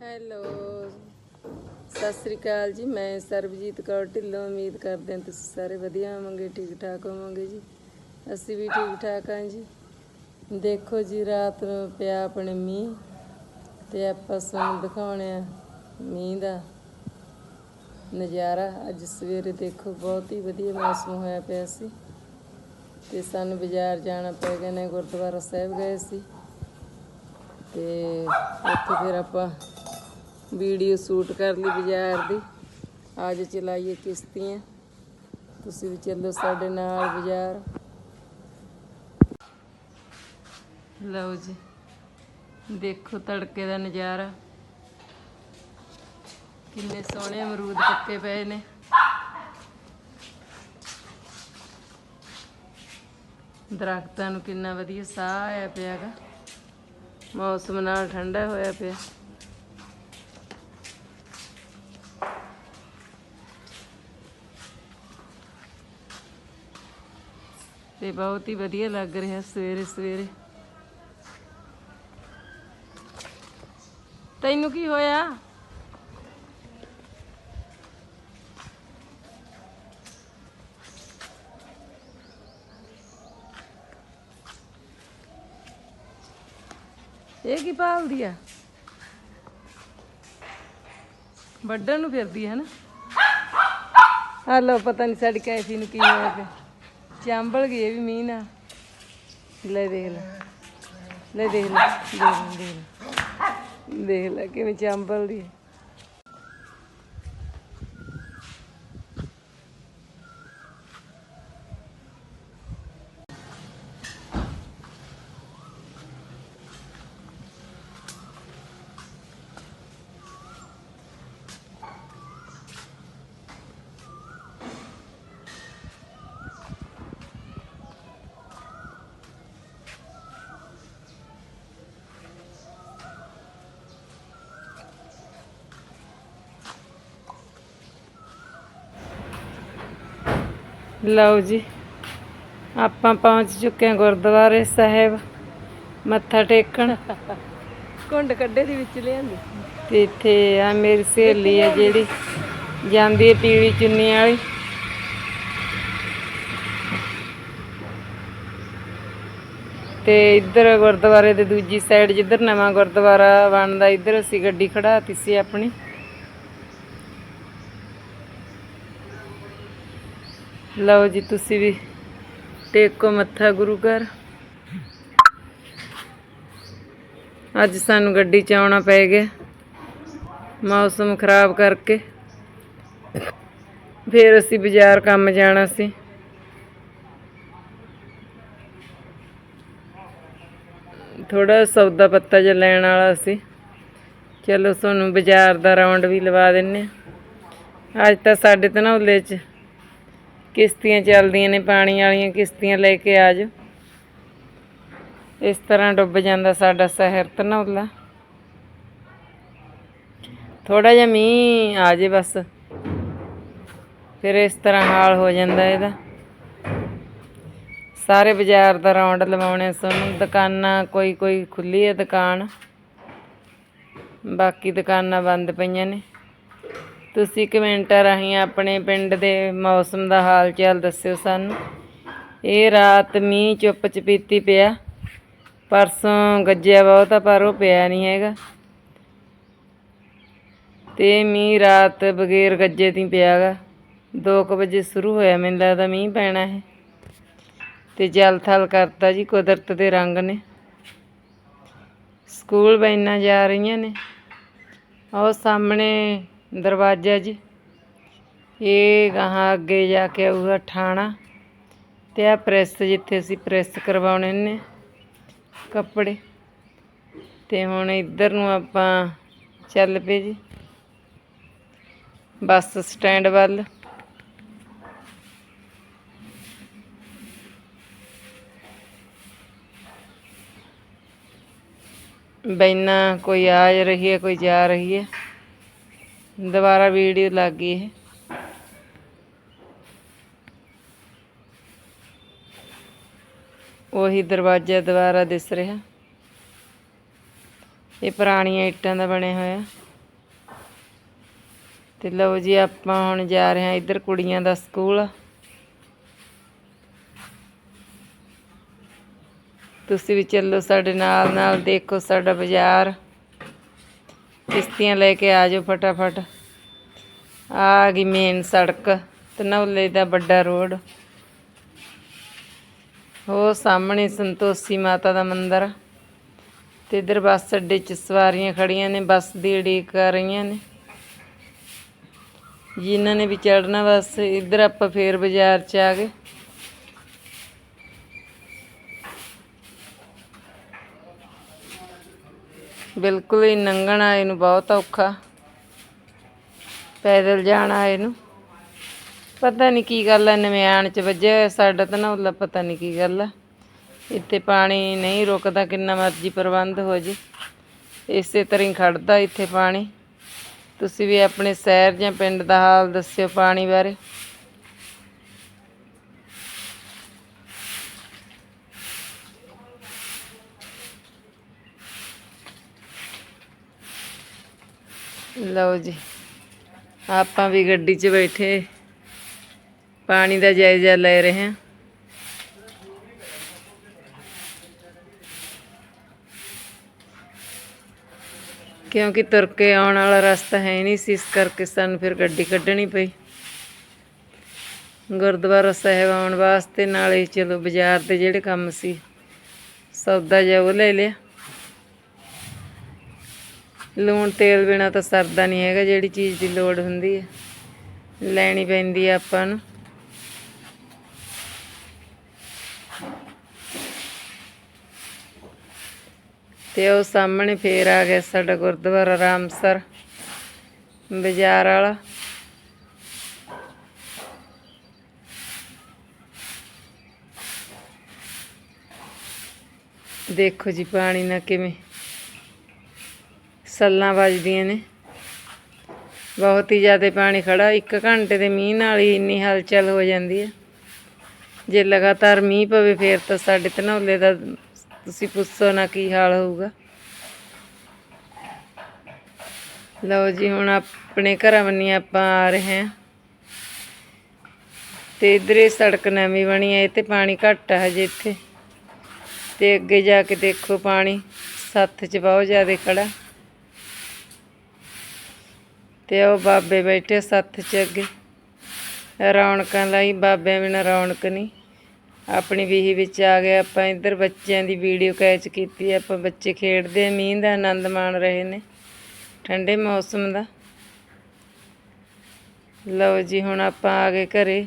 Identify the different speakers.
Speaker 1: Hello. Sat Sri ਅਕਾਲ ਜੀ, ਮੈਂ ਸਰਬਜੀਤ ਕੌਰ ਢਿੱਲੋਂ, ਉਮੀਦ ਕਰਦੇ ਹਾਂ ਤੁਸੀਂ ਸਾਰੇ ਵਧੀਆ ਹੋਵੋਗੇ ਠੀਕ ਠਾਕ ਹੋਵੋਗੇ ਜੀ। ਅਸੀਂ ਵੀ ਠੀਕ ਠਾਕ ਹਾਂ ਜੀ। ਦੇਖੋ ਜੀ, ਰਾਤ ਨੂੰ ਪਿਆ ਆਪਣੇ ਮੀਂਹ ਤੇ ਆਪਾਂ ਤੁਹਾਨੂੰ ਦਿਖਾਉਣੇ ਆ ਮੀਂਹ ਦਾ ਨਜ਼ਾਰਾ। ਅੱਜ ਸਵੇਰੇ ਦੇਖੋ, ਬਹੁਤ ਹੀ ਵਧੀਆ ਮੌਸਮ ਹੋਇਆ ਪਿਆ ਸੀ ਤੇ ਸਾਨੂੰ ਬਾਜ਼ਾਰ ਜਾਣਾ ਪੈ ਗਿਆ ਨੇ ਗੁਰਦੁਆਰਾ ਸਾਹਿਬ ਗਏ ਸੀ ਤੇ ਉੱਥੇ ਫਿਰ ਆਪਾਂ ਵੀਡੀਓ ਸ਼ੂਟ ਕਰ ਲਈ ਬਾਜ਼ਾਰ ਦੀ। ਅੱਜ ਚਲਾਈਏ ਕਿਸ਼ਤੀਆਂ। ਤੁਸੀਂ ਵੀ ਚੱਲੋ ਸਾਡੇ ਨਾਲ ਬਾਜ਼ਾਰ। ਲਓ ਜੀ, ਦੇਖੋ ਤੜਕੇ ਦਾ ਨਜ਼ਾਰਾ। ਕਿੰਨੇ ਸੋਹਣੇ ਅਮਰੂਦ ਪੱਕੇ ਪਏ ਨੇ। ਦਰਖਤਾਂ ਨੂੰ ਕਿੰਨਾ ਵਧੀਆ ਸਾਹ ਆਇਆ ਪਿਆਗਾ ਮੌਸਮ ਨਾਲ ਠੰਡਾ ਹੋਇਆ ਪਿਆ। ਤੇ ਬਹੁਤ ਹੀ ਵਧੀਆ ਲੱਗ ਰਿਹਾ ਸਵੇਰੇ ਸਵੇਰੇ। ਤੈਨੂੰ ਕੀ ਹੋਇਆ? ਇਹ ਕੀ ਭਾਲਦੀ ਆ? ਵੱਡਣ ਨੂੰ ਫਿਰਦੀ ਹੈ ਨਾ ਹਲੋ ਪਤਾ ਨਹੀਂ ਸਾਡੀ ਕੈਫੀ ਨੂੰ ਕੀ ਹੋਇਆ ਪਿਆ। ਚੰਬਲ ਗਏ ਵੀ ਮੀਂਹ ਨਾਲ। ਲੈ ਦੇਖ ਲੈ। ਲੈ ਦੇਖ ਲੈ। ਦੇਖ ਲੈ ਦੇਖ ਲੈ। ਦੇਖ ਲੈ ਕਿਵੇਂ ਚੰਬਲਦੀ ਹੈ ਲਓ ਜੀ ਆਪਾਂ ਪਹੁੰਚ ਚੁੱਕੇ ਹਾਂ ਗੁਰਦੁਆਰੇ ਸਾਹਿਬ ਮੱਥਾ ਟੇਕਣ। ਕੁੰਡ ਕੱਢੇ ਦੀ ਵਿੱਚ ਲਿਆਂਦੀ। ਤੇ ਇੱਥੇ ਆ ਮੇਰੀ ਸਹੇਲੀ ਹੈ ਜਿਹੜੀ ਜਾਂਦੀ ਹੈ ਪੀਲੀ ਚੁੰਨੀ ਵਾਲੀ। ਤੇ ਇੱਧਰ ਗੁਰਦੁਆਰੇ ਦੇ ਦੂਜੀ ਸਾਈਡ ਜਿੱਧਰ ਨਵਾਂ ਗੁਰਦੁਆਰਾ ਬਣਦਾ ਇੱਧਰ ਅਸੀਂ ਗੱਡੀ ਖੜਾਤੀ ਸੀ ਆਪਣੀ। ਲਓ ਜੀ, ਤੁਸੀਂ ਵੀ ਟੇਕੋ ਮੱਥਾ ਗੁਰੂ ਘਰ। ਅੱਜ ਸਾਨੂੰ ਗੱਡੀ ਚ ਆਉਣਾ ਪੈ ਗਿਆ। ਮੌਸਮ ਖਰਾਬ ਕਰਕੇ। ਫਿਰ ਅਸੀਂ ਬਾਜ਼ਾਰ ਕੰਮ ਜਾਣਾ ਸੀ। ਥੋੜਾ ਸੌਦਾ ਪੱਤਾ ਜਿਹਾ ਲੈਣ ਵਾਲਾ ਸੀ। ਚਲੋ, ਤੁਹਾਨੂੰ ਬਾਜ਼ਾਰ ਦਾ ਰਾਉਂਡ ਵੀ ਲਵਾ ਦਿੰਨੇ ਆ। ਅੱਜ ਤਾਂ ਸਾਡੇ ਧਨੌਲੇ 'ਚ ਕਿਸ਼ਤੀਆਂ ਚੱਲਦੀਆਂ ਨੇ, ਪਾਣੀ ਵਾਲੀਆਂ ਕਿਸ਼ਤੀਆਂ ਲੈ ਕੇ ਆ ਜਾਓ। ਇਸ ਤਰ੍ਹਾਂ ਡੁੱਬ ਜਾਂਦਾ ਸਾਡਾ ਸ਼ਹਿਰ ਧਨੌਲਾ। ਥੋੜਾ ਜਿਹਾ ਮੀਂਹ ਆ ਜੇ ਬਸ। ਫਿਰ ਇਸ ਤਰ੍ਹਾਂ ਹਾਲ ਹੋ ਜਾਂਦਾ ਇਹਦਾ। ਸਾਰੇ ਬਾਜ਼ਾਰ ਦਾ ਰੌਂਡ ਲਵਾਉਣੇ ਸਾਨੂੰ ਦੁਕਾਨਾਂ ਕੋਈ ਕੋਈ ਖੁੱਲੀ ਹੈ ਦੁਕਾਨ। ਬਾਕੀ ਦੁਕਾਨਾਂ ਬੰਦ ਪਈਆਂ ਨੇ। ਤੁਸੀਂ ਕਮੈਂਟਾਂ ਰਾਹੀਂ ਆਪਣੇ ਪਿੰਡ ਦੇ ਮੌਸਮ ਦਾ ਹਾਲ ਚਾਲ ਦੱਸਿਓ ਸਾਨੂੰ। ਇਹ ਰਾਤ ਮੀਂਹ ਚੁੱਪ ਚਪੀਤੀ ਪਿਆ। ਪਰਸੋਂ ਗੱਜਿਆ ਬਹੁਤ ਆ, ਪਰ ਉਹ ਪਿਆ ਨਹੀਂ ਹੈਗਾ। ਤੇ ਮੀਂਹ ਰਾਤ ਬਗੈਰ ਗੱਜੇ ਦੀ ਪਿਆਗਾ। 2 ਵਜੇ ਸ਼ੁਰੂ ਹੋਇਆ, ਮੈਨੂੰ ਲੱਗਦਾ ਮੀਂਹ ਪੈਣਾ ਹੈ। ਤੇ ਜਲ ਥਲ ਕਰਤਾ ਜੀ, ਕੁਦਰਤ ਦੇ ਰੰਗ ਨੇ। ਸਕੂਲ ਬੈਨਾਂ ਜਾ ਰਹੀਆਂ ਨੇ। ਉਹ ਸਾਹਮਣੇ ਦਰਵਾਜ਼ਾ ਜੀ। ਇਹ ਗਾਹਾਂ ਅੱਗੇ ਜਾ ਕੇ ਆਊਗਾ ਠਾਣਾ ਤੇ ਆ ਪ੍ਰੈਸ ਜਿੱਥੇ ਅਸੀਂ ਪ੍ਰੈਸ ਕਰਵਾਉਣੇ ਨੇ ਕੱਪੜੇ। ਤੇ ਹੁਣ ਇੱਧਰ ਨੂੰ ਆਪਾਂ ਚੱਲ ਪਏ ਜੀ। ਬੱਸ ਸਟੈਂਡ ਵੱਲ। ਬੈਨਾ ਕੋਈ ਆ ਰਹੀ ਹੈ, ਕੋਈ ਜਾ ਰਹੀ ਹੈ। ਦੁਬਾਰਾ ਵੀਡੀਓ ਲੱਗ ਗਈ ਇਹ। ਉਹੀ ਦਰਵਾਜ਼ਾ ਦੁਬਾਰਾ ਦਿਸ ਰਿਹਾ। ਇਹ ਪੁਰਾਣੀਆਂ ਇੱਟਾਂ ਦਾ ਬਣਿਆ ਹੋਇਆ। ਤੇ ਲਓ ਜੀ, ਆਪਾਂ ਹੁਣ ਜਾ ਰਹੇ ਹਾਂ ਇੱਧਰ ਕੁੜੀਆਂ ਦਾ ਸਕੂਲ। ਤੁਸੀਂ ਵੀ ਚੱਲੋ ਸਾਡੇ ਨਾਲ ਨਾਲ ਦੇਖੋ ਸਾਡਾ ਬਾਜ਼ਾਰ। ਕਿਸ਼ਤੀਆਂ ਲੈ ਕੇ ਆ ਜਾਓ ਫਟਾਫਟ। ਆ ਗਈ ਮੇਨ ਸੜਕ, ਤਨੌਲੇ ਦਾ ਵੱਡਾ ਰੋਡ। ਉਹ ਸਾਹਮਣੇ ਸੰਤੋਸ਼ੀ ਮਾਤਾ ਦਾ ਮੰਦਿਰ। ਤੇ ਇਧਰ ਬੱਸ ਅੱਡੇ 'ਚ ਸਵਾਰੀਆਂ ਖੜੀਆਂ ਨੇ, ਬੱਸ ਦੀ ਉਡੀਕ ਕਰ ਰਹੀਆਂ ਨੇ। ਜਿਨ੍ਹਾਂ ਨੇ ਵੀ ਚੜਨਾ ਬਸ, ਇੱਧਰ ਆਪਾਂ ਫੇਰ ਬਾਜ਼ਾਰ 'ਚ ਆ ਗਏ। ਬਿਲਕੁਲ ਹੀ ਲੰਘਣ ਆਏ ਨੂੰ ਬਹੁਤ ਔਖਾ। ਪੈਦਲ ਜਾਣਾ ਇਹਨੂੰ। ਪਤਾ ਨਹੀਂ ਕੀ ਗੱਲ ਹੈ ਨਵਿਆਣ 'ਚ ਵੱਜਿਆ ਹੋਇਆ ਸਾਡਾ ਤਾਂ ਨਾ ਉਹਲਾ ਪਤਾ ਨਹੀਂ ਕੀ ਗੱਲ ਆ। ਇੱਥੇ ਪਾਣੀ ਨਹੀਂ ਰੁਕਦਾ, ਕਿੰਨਾ ਮਰਜ਼ੀ ਪ੍ਰਬੰਧ ਹੋ ਜੇ। ਇਸੇ ਤਰ੍ਹਾਂ ਹੀ ਖੜਦਾ ਇੱਥੇ ਪਾਣੀ। ਤੁਸੀਂ ਵੀ ਆਪਣੇ ਸ਼ਹਿਰ ਜਾਂ ਪਿੰਡ ਦਾ ਹਾਲ ਦੱਸਿਓ ਪਾਣੀ ਬਾਰੇ। ਲਓ ਜੀ, ਆਪਾਂ ਵੀ ਗੱਡੀ 'ਚ ਬੈਠੇ। ਪਾਣੀ ਦਾ ਜਾਇਜ਼ਾ ਲੈ ਰਹੇ ਹਾਂ। ਕਿਉਂਕਿ ਤੁਰ ਕੇ ਆਉਣ ਵਾਲਾ ਰਸਤਾ ਹੈ ਨਹੀਂ ਸੀ, ਇਸ ਕਰਕੇ ਸਾਨੂੰ ਫਿਰ ਗੱਡੀ ਕੱਢਣੀ ਪਈ। ਗੁਰਦੁਆਰਾ ਸਾਹਿਬ ਆਉਣ ਵਾਸਤੇ ਨਾਲੇ ਚਲੋ ਬਾਜ਼ਾਰ ਦੇ ਜਿਹੜੇ ਕੰਮ ਸੀ, ਸੌਦਾ ਜਿਹਾ ਉਹ ਲੈ ਲਿਆ। ਲੂਣ ਤੇਲ ਬਿਨਾ ਤਾਂ ਸਰਦਾ ਨਹੀਂ ਹੈਗਾ, ਜਿਹੜੀ ਚੀਜ਼ ਦੀ ਲੋੜ ਹੁੰਦੀ ਹੈ। ਲੈਣੀ ਪੈਂਦੀ ਹੈ ਆਪਾਂ ਨੂੰ। ਤੇ ਉਹ ਸਾਹਮਣੇ ਫੇਰ ਆ ਗਿਆ ਸਾਡਾ ਗੁਰਦੁਆਰਾ ਰਾਮਸਰ ਬਾਜ਼ਾਰ ਵਾਲਾ। ਦੇਖੋ ਜੀ ਪਾਣੀ ਨਾ ਕਿਵੇਂ ਸੱਲਾਂ ਵੱਜਦੀਆਂ ਨੇ। ਬਹੁਤ ਹੀ ਜ਼ਿਆਦਾ ਪਾਣੀ ਖੜਾ, ਇੱਕ ਘੰਟੇ ਦੇ ਮੀਂਹ ਨਾਲ ਹੀ ਇੰਨੀ ਹਲਚਲ ਹੋ ਜਾਂਦੀ ਹੈ। ਜੇ ਲਗਾਤਾਰ ਮੀਂਹ ਪਵੇ ਫੇਰ ਤਾਂ ਸਾਡੇ ਧਨੌਲੇ ਦਾ ਤੁਸੀਂ ਪੁੱਛੋ ਨਾ ਕੀ ਹਾਲ ਹੋਊਗਾ। ਲਓ ਜੀ, ਹੁਣ ਆਪਣੇ ਘਰਾਂ ਬੰਨੀ ਆਪਾਂ ਆ ਰਹੇ ਹਾਂ। ਤੇ ਇਧਰ ਸੜਕ ਨਵੀਂ ਬਣੀ ਹੈ ਇਹ ਤੇ ਪਾਣੀ ਘੱਟ ਹੈ ਹਜੇ ਇੱਥੇ। ਤੇ ਅੱਗੇ ਜਾ ਕੇ ਦੇਖੋ ਪਾਣੀ, ਸੱਥ 'ਚ ਬਹੁਤ ਜ਼ਿਆਦਾ ਖੜਾ। ਤੇ ਉਹ ਬਾਬੇ ਬੈਠੇ ਸੱਥ 'ਚ ਅੱਗੇ। ਰੌਣਕਾਂ ਲਈ, ਬਾਬਿਆਂ ਬਿਨਾਂ ਰੌਣਕ ਨਹੀਂ। ਆਪਣੀ ਵੀਹੀ ਵਿੱਚ ਆ ਗਏ ਆਪਾਂ, ਇੱਧਰ ਬੱਚਿਆਂ ਦੀ ਵੀਡੀਓ ਕੈਚ ਕੀਤੀ, ਆਪਾਂ ਬੱਚੇ ਖੇਡਦੇ ਮੀਂਹ ਦਾ ਆਨੰਦ ਮਾਣ ਰਹੇ ਨੇ, ਠੰਡੇ ਮੌਸਮ ਦਾ। ਲਓ ਜੀ, ਹੁਣ ਆਪਾਂ ਆ ਗਏ ਘਰੇ।